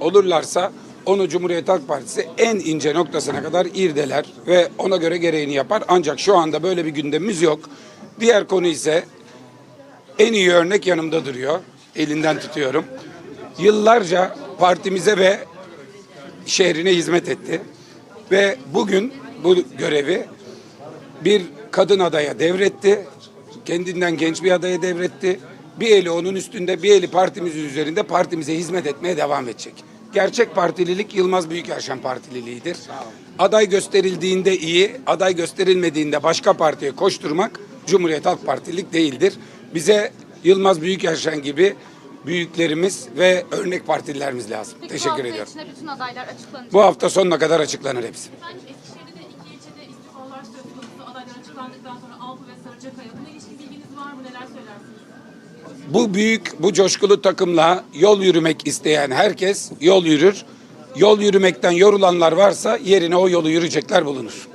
olurlarsa onu Cumhuriyet Halk Partisi en ince noktasına kadar irdeler ve ona göre gereğini yapar. Ancak şu anda böyle bir gündemimiz yok. Diğer konu ise en iyi örnek yanımda duruyor. Elinden tutuyorum. Yıllarca partimize ve şehrine hizmet etti. Ve bugün bu görevi bir kadın adaya devretti. Kendinden genç bir adaya devretti. Bir eli onun üstünde, bir eli partimizin üzerinde partimize hizmet etmeye devam edecek. Gerçek partililik Yılmaz Büyükerşen partililiğidir. Aday gösterildiğinde iyi, aday gösterilmediğinde başka partiye koşturmak Cumhuriyet Halk Partilik değildir. Bize Yılmaz Büyükerşen gibi büyüklerimiz ve örnek partililerimiz lazım. Peki bu Teşekkür hafta ediyorum. içinde bütün adaylar açıklanacak. Bu hafta sonuna kadar açıklanır hepsi. Efendim Eskişehir'de de iki ilçede istifalar söz konusu adaylar açıklandıktan sonra Alpı ve Sarıcakaya. Buna ilişkin bilginiz var mı? Neler söylersiniz? Bu büyük, bu coşkulu takımla yol yürümek isteyen herkes yol yürür. Yol yürümekten yorulanlar varsa yerine o yolu yürüyecekler bulunur.